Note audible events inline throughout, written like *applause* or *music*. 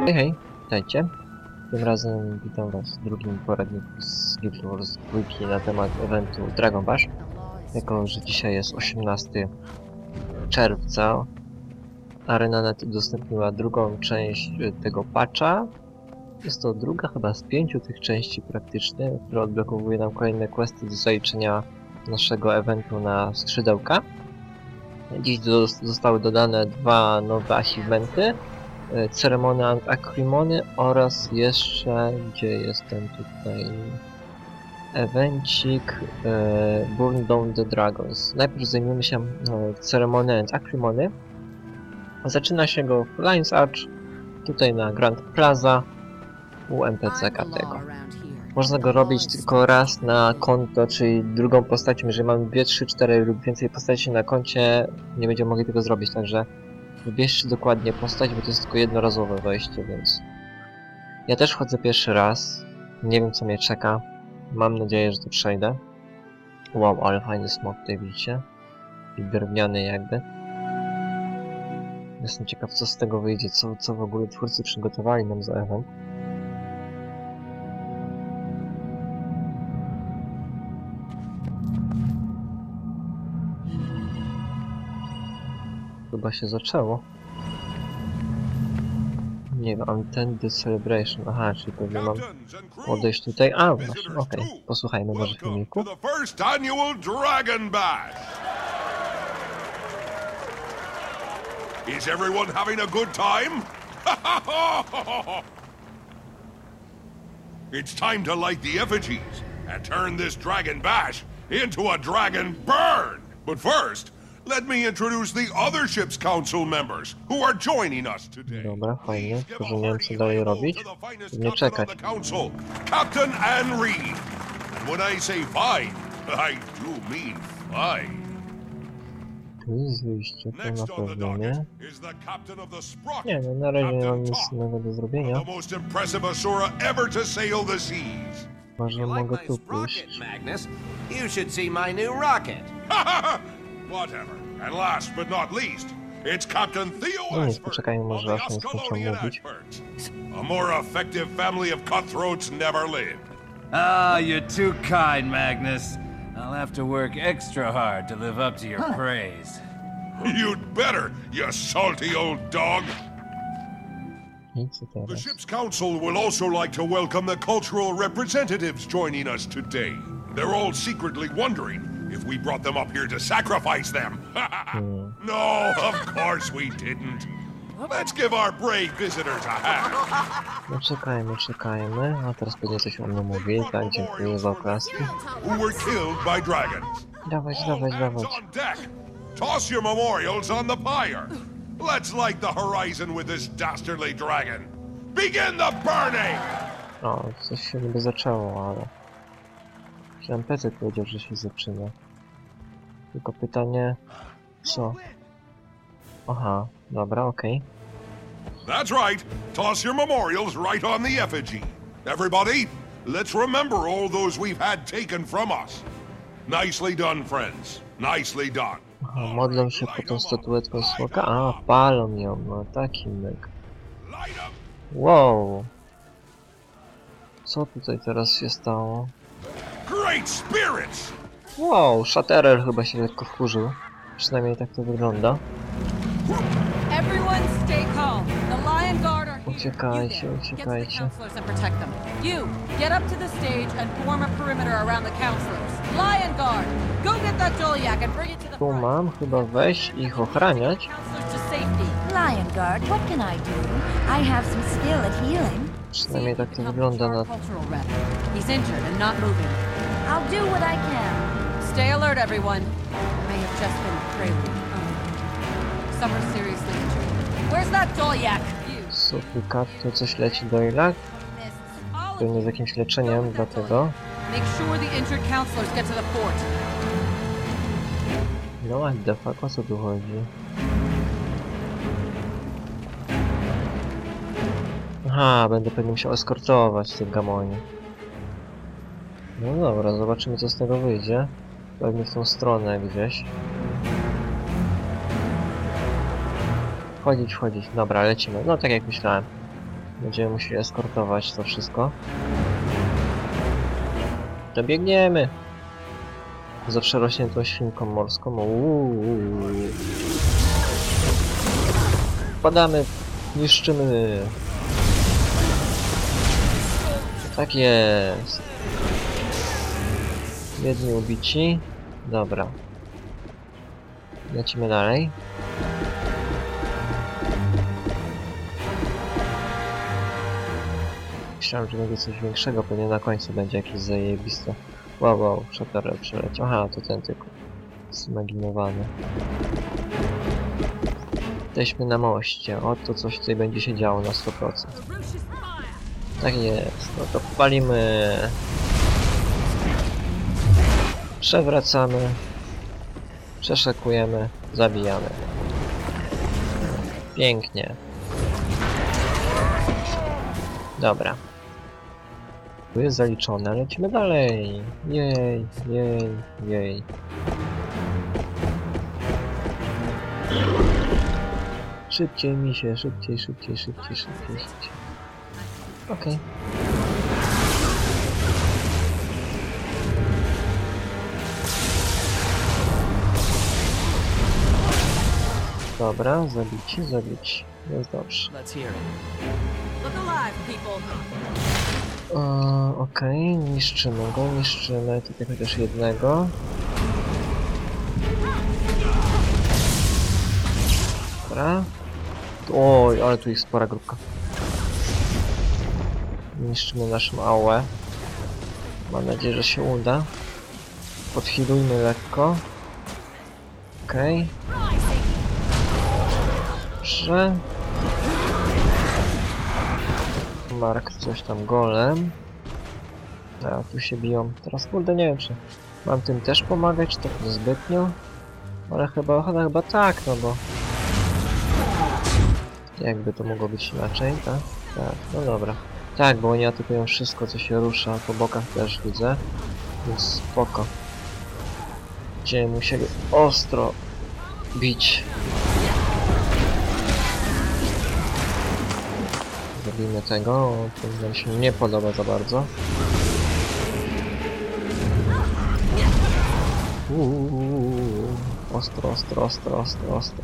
Hej, hej, witajcie. Tym razem witam was w drugim poradniku z Guild Wars 2 na temat eventu Dragon Bash. Jako, że dzisiaj jest 18 czerwca, ArenaNet udostępniła drugą część e, tego patcha. Jest to druga chyba z pięciu tych części praktycznie, która odblokowuje nam kolejne questy do zaliczenia naszego eventu na skrzydełka. Dziś do, zostały dodane dwa nowe achievementy. E, Ceremony and Acrimony oraz jeszcze, gdzie jest ten tutaj evencik e, Burn Down the Dragons. Najpierw zajmiemy się e, Ceremony and Acrimony. Zaczyna się go w Lions Arch, tutaj na Grand Plaza u NPC-ka tego. Można go robić tylko raz na konto, czyli drugą postacią. Jeżeli mamy 2, 3, 4 lub więcej postaci na koncie, nie będziemy mogli tego zrobić, także wybierzcie dokładnie postać, bo to jest tylko jednorazowe wejście, więc... Ja też chodzę pierwszy raz. Nie wiem co mnie czeka. Mam nadzieję, że to przejdę. Wow, ale fajny smok tutaj widzicie. I drewniany jakby. Jestem ciekaw co z tego wyjdzie, co, co w ogóle twórcy przygotowali nam za event. Chyba się zaczęło. Nie wiem, Unintended Celebration. Aha, czyli pewnie mam odejść tutaj. A, właśnie, okej. Posłuchajmy może filmiku. the first annual Dragon Bash. Is everyone having a good time? *laughs* it's time to light the effigies and turn this Dragon Bash into a Dragon Burn. But first, let me introduce the other ship's council members who are joining us today. Dobra, fajnie. Please give Tylko, a nie wiem co dalej robić. to the finest Nie captain czekać. council, Captain Anne Reed. And when I say fine, I do mean fine. Tu jest wyjście, to na Next pewno nie. is the captain of the Sprocket. Nie, no na razie nie mam nic Todd, innego do zrobienia. Most impressive Asura ever to sail the seas. Może mogę tu pójść. Magnus? You should see my new rocket. *laughs* Whatever. And last but not least, it's Captain Theo No nic, Ashford poczekajmy, of może the aż nie skończą Ascalonian mówić. A more effective family of cutthroats never lived. Ah, you're too kind, Magnus. I'll have to work extra hard to live up to your praise. You'd better, you salty old dog. The ship's council will also like to welcome the cultural representatives joining us today. They're all secretly wondering if we brought them up here to sacrifice them. *laughs* Hmm. no, of course we didn't. Let's give our brave visitors a hand. No czekajmy, czekajmy. A teraz pewnie coś o mnie mówi. Tak, dziękuję za oklaski. Who were killed by dragons. Dawać, All dawać, dawać. on deck. Toss your memorials on the pyre. Let's light the horizon with this dastardly dragon. Begin the burning! O, coś się niby zaczęło, ale... Że NPC powiedział, że się zaczyna. Tylko pytanie... Co? Aha, dobra, okej. That's right. Toss your memorials right on the effigy. Everybody, let's remember all those we've had taken from us. Nicely done, friends. Nicely done. Aha, modlą się po tą statuetką smoka. A, palą ją, no taki myk. Wow! Co tutaj teraz się stało? Great spirits! Wow, Shatterer chyba się lekko wkurzył. Przynajmniej tak to wygląda. Everyone stay calm. The Lion Guard are here. Uciekajcie, uciekajcie. You, get up to the stage and form a perimeter around the counselors. Lion Guard, go get that Joliak and bring it to the Tu mam chyba wejść i ich ochraniać. Lion Guard, what can I do? I have some skill at healing. Przynajmniej tak to wygląda na... He's injured and not moving. I'll do what I can. Stay alert, everyone. May have just been some are seriously injured. Where's that Joliak? You. Suplikat, tu coś leci do Ilak. Pewnie z jakimś leczeniem, dlatego. Make sure the injured counselors get to the fort. No, a the fuck, o co tu chodzi? Aha, będę pewnie musiał eskortować tych gamoni. No dobra, zobaczymy co z tego wyjdzie. Pewnie w tą stronę gdzieś. Wchodzić, wchodzić. Dobra, lecimy. No tak jak myślałem. Będziemy musieli eskortować to wszystko. Dobiegniemy! Zawsze rośniętą świnką morską. Uuu. Wpadamy, niszczymy. Tak jest. Jedni ubici. Dobra. Lecimy dalej. Myślałem, że będzie coś większego, pewnie na końcu będzie jakieś zajebiste. Wow, wow, przetarę przeleciał. Aha, to ten tylko. Zimaginowany. Jesteśmy na moście. Oto coś tutaj będzie się działo na 100%. Tak jest. No to palimy. Przewracamy. Przeszekujemy. Zabijamy. Pięknie. Dobra. Tu jest zaliczone, lecimy dalej. Jej, jej, jej. Szybciej mi się, szybciej, szybciej, szybciej, szybciej, szybciej. Okej. Dobra, zabici, zabici. Jest dobrze. E, Okej, niszczymy go, niszczymy tutaj chociaż jednego. Dobra. Oj, ale tu jest spora grupka. Niszczymy naszą aulę. Mam nadzieję, że się uda. Podhilujmy lekko. Okej. Dobrze. Mark, coś tam golem. A, tu się biją. Teraz kurde nie wiem czy mam tym też pomagać, tak niezbytnio. Ale chyba, chyba, chyba tak, no bo... Jakby to mogło być inaczej, tak? Tak, no dobra. Tak, bo oni atakują wszystko, co się rusza, po bokach też widzę. Więc spoko. Będziemy musieli ostro bić. Zrobimy tego, to nam się nie podoba za bardzo. Uuu, ostro, ostro, ostro, ostro, ostro.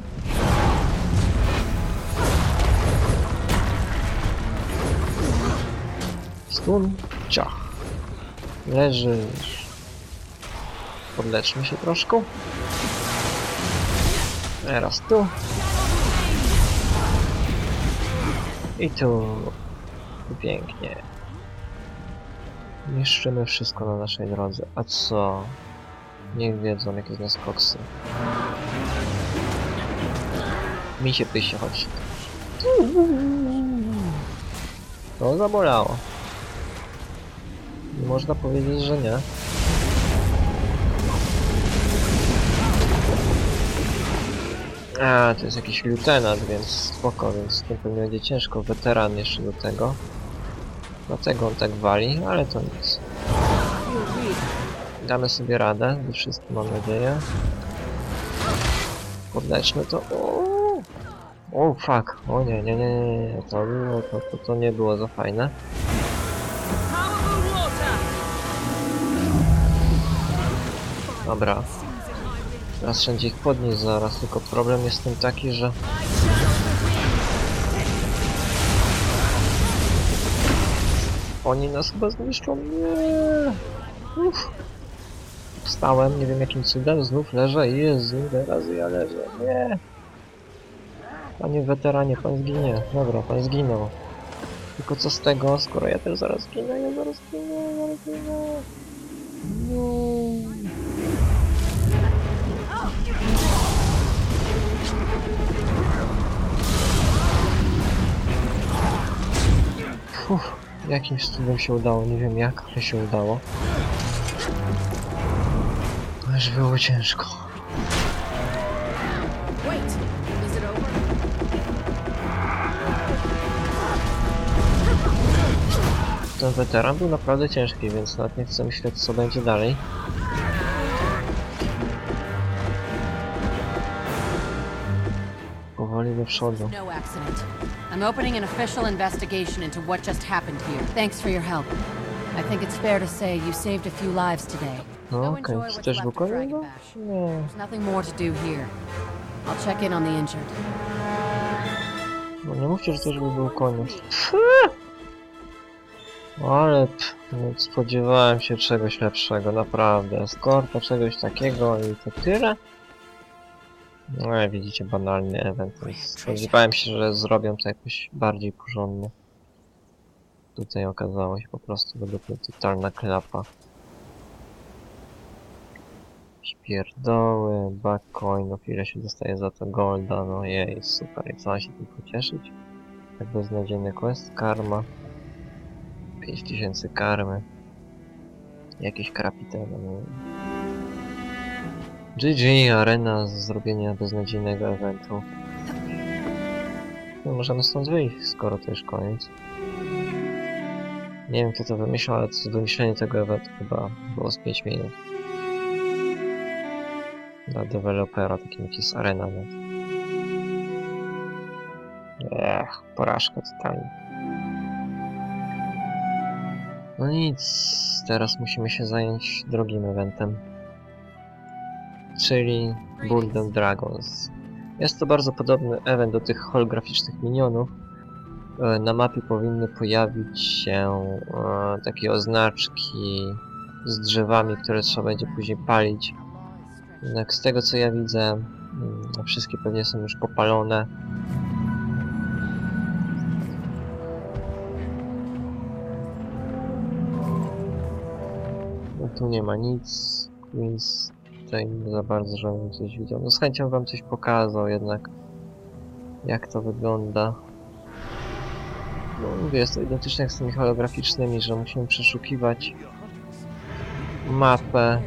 Stun, ciach. Leżysz. Podleczmy się troszkę. Teraz tu. I tu. Pięknie. Niszczymy wszystko na naszej drodze. A co? Niech wiedzą, jakie z nas koksy. Mi się pysie. To zabolało. Nie można powiedzieć, że nie. A, to jest jakiś lieutenant, więc spoko, więc z tym pewnie będzie ciężko. Weteran jeszcze do tego. Dlatego on tak wali, ale to nic. Damy sobie radę, ze wszystkim mam nadzieję. Podleczmy to. O, o fuck. O nie, nie, nie, nie. To, to, to, to nie było za fajne. Dobra. Teraz wszędzie ich podnieść zaraz, tylko problem jest tym taki, że... Oni nas chyba zniszczą, nie. Uff. Wstałem, nie wiem jakim cudem, znów leżę, Jezu, ile razy ja leżę, nie. Panie weteranie, pan zginie. Dobra, pan zginął. Tylko co z tego, skoro ja też zaraz zginę, ja zaraz zginę, zaraz zginę. No. Jakimś cudem się udało, nie wiem jak, ale się udało. Aż było ciężko. Ten weteran był naprawdę ciężki, więc nawet nie chcę myśleć co będzie dalej. Do przodu. No accident. I'm opening an official investigation into what just happened here. Thanks for your help. I think it's fair to say you saved a few lives today. No Go okej, enjoy czy what's left był of koniec? Dragon No, nie. There's nothing more to do here. I'll check in on the injured. No nie mówcie, że też by był koniec. Ale pff, nie spodziewałem się czegoś lepszego, naprawdę. Eskorta, czegoś takiego i to tyle? No jak widzicie, banalny event, spodziewałem się, że zrobią to jakoś bardziej porządnie. Tutaj okazało się po prostu według mnie totalna klapa. Śpierdoły, backcoinów, ile się dostaje za to golda, no jej, super, i co ma się tym pocieszyć? Tak beznadziejny quest, karma. 5000 karmy. Jakieś krapitele, no. GG, arena z zrobienia beznadziejnego eventu. No, możemy stąd wyjść, skoro to już koniec. Nie wiem kto to wymyślał, ale wymyślenia tego eventu chyba było z 5 minut. Dla dewelopera, takim jak jest arena, więc... Ech, porażka totalna. No nic, teraz musimy się zająć drugim eventem. Czyli Burden Dragons. Jest to bardzo podobny event do tych holograficznych minionów. E, Na mapie powinny pojawić się e, takie oznaczki z drzewami, które trzeba będzie później palić. Jednak z tego co ja widzę, mm, wszystkie pewnie są już popalone. No tu nie ma nic, więc tutaj za bardzo żebym coś widział. No z chęcią wam coś pokazał jednak, jak to wygląda. No mówię, jest to identyczne jak z tymi holograficznymi, że musimy przeszukiwać mapę.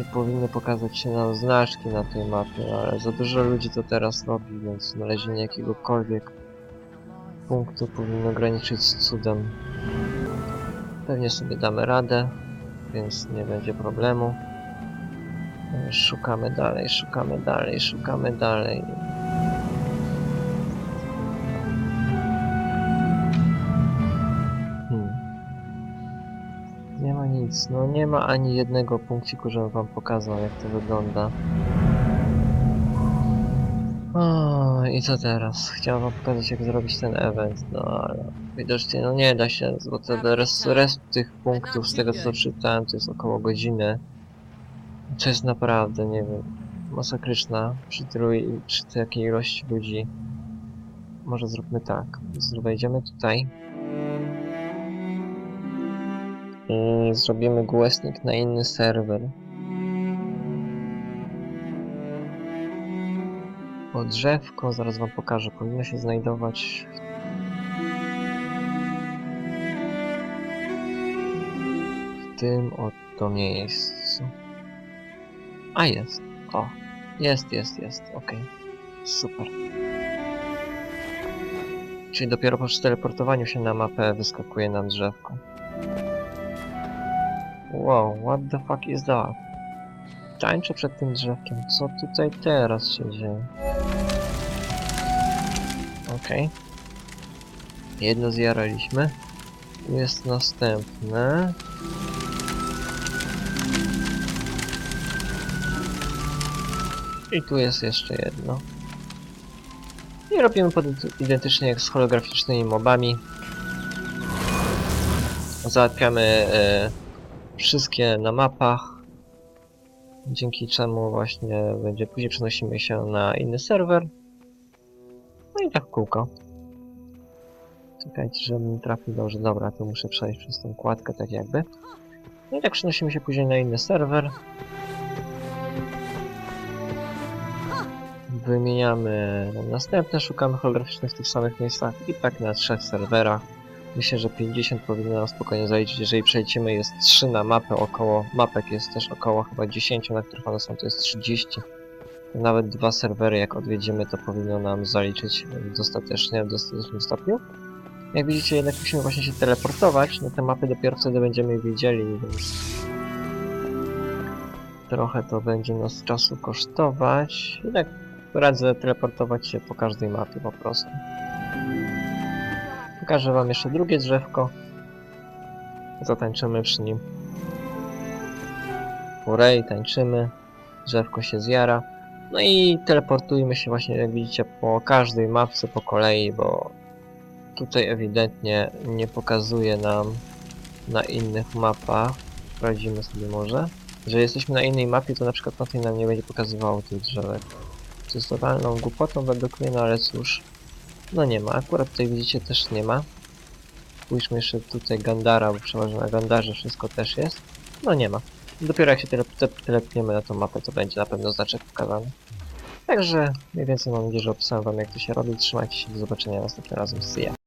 I powinny pokazać się nam znaczki na tej mapie, ale za dużo ludzi to teraz robi, więc znalezienie jakiegokolwiek punktu powinno graniczyć z cudem. Pewnie sobie damy radę, więc nie będzie problemu. E, Szukamy dalej, szukamy dalej, szukamy dalej. Hmm. Nie ma nic, no nie ma ani jednego punkciku, żebym wam pokazał jak to wygląda. I co teraz? Chciałem wam pokazać jak zrobić ten event, no ale widocznie no nie da się, bo to rest, rest tych punktów z tego co czytałem to jest około godziny. To jest naprawdę, nie wiem, masakryczna przy, tylu, przy takiej ilości ludzi. Może zróbmy tak, wejdziemy tutaj. I zrobimy głosnik na inny serwer. O drzewko, zaraz wam pokażę, powinno się znajdować w tym oto miejscu. A jest, o, jest, jest, jest, okej, super. Czyli dopiero po przeteleportowaniu się na mapę wyskakuje nam drzewko. Wow, what the fuck is that? Tańczę przed tym drzewkiem. Co tutaj teraz się dzieje? Okej. Jedno zjaraliśmy. Tu jest następne. I tu jest jeszcze jedno. I robimy pod identycznie jak z holograficznymi mobami. Załatwiamy e, wszystkie na mapach, dzięki czemu właśnie będzie później przenosimy się na inny serwer. I tak w kółko. Czekajcie, żebym trafił dobrze. Dobra, to muszę przejść przez tą kładkę tak jakby. No i tak przenosimy się później na inny serwer. Wymieniamy następne, szukamy holograficznych w tych samych miejscach i tak na trzech serwerach. Myślę, że 50 powinno nam spokojnie zaliczyć, jeżeli przejdziemy, jest 3 na mapę, około, mapek jest też około chyba 10, na których one są, to jest 30. Nawet dwa serwery, jak odwiedzimy, to powinno nam zaliczyć dostatecznie, w dostatecznym stopniu. Jak widzicie, jednak musimy właśnie się teleportować, no te mapy dopiero wtedy będziemy widzieli, więc... trochę to będzie nas czasu kosztować. Tak radzę teleportować się po każdej mapie po prostu. Pokażę wam jeszcze drugie drzewko. Zatańczymy przy nim. Urej, tańczymy. Drzewko się zjara. No i teleportujmy się właśnie, jak widzicie, po każdej mapce po kolei, bo tutaj ewidentnie nie pokazuje nam na innych mapach. Sprawdzimy sobie może. Że jesteśmy na innej mapie, to na przykład na tej nam nie będzie pokazywało tych drzewek. To jest totalną głupotą według mnie, no ale cóż. No nie ma, akurat tutaj widzicie też nie ma. Spójrzmy jeszcze tutaj Gandara, bo przeważnie na Gandarze wszystko też jest. No nie ma. Dopiero jak się tele te- telepniemy na tą mapę, to będzie na pewno znaczek pokazany. Także mniej więcej mam nadzieję, że opisałem wam jak to się robi. Trzymajcie się, do zobaczenia następnym razem. See ya.